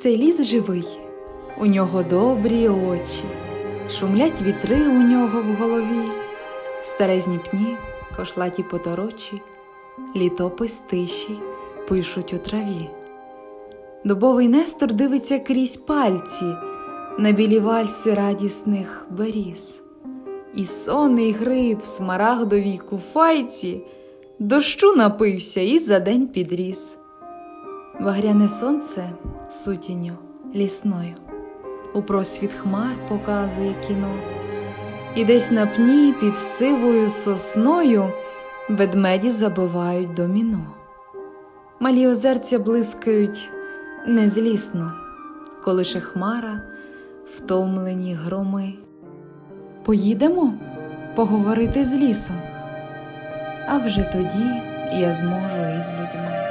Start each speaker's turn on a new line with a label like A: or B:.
A: Цей ліс живий, у нього добрі очі, шумлять вітри у нього в голові, старезні пні, кошлаті поторочі, літопис тиші пишуть у траві. Дубовий Нестор дивиться крізь пальці на білі вальси радісних беріз. І сонний гриб в смарагдовій куфайці дощу напився і за день підріс. Багряне сонце сутінню лісною, у просвіт хмар показує кіно, і десь на пні під сивою сосною ведмеді забивають доміно. Малі озерця блискають незлісно, колише хмара, втомлені громи. Поїдемо поговорити з лісом, а вже тоді я зможу із людьми.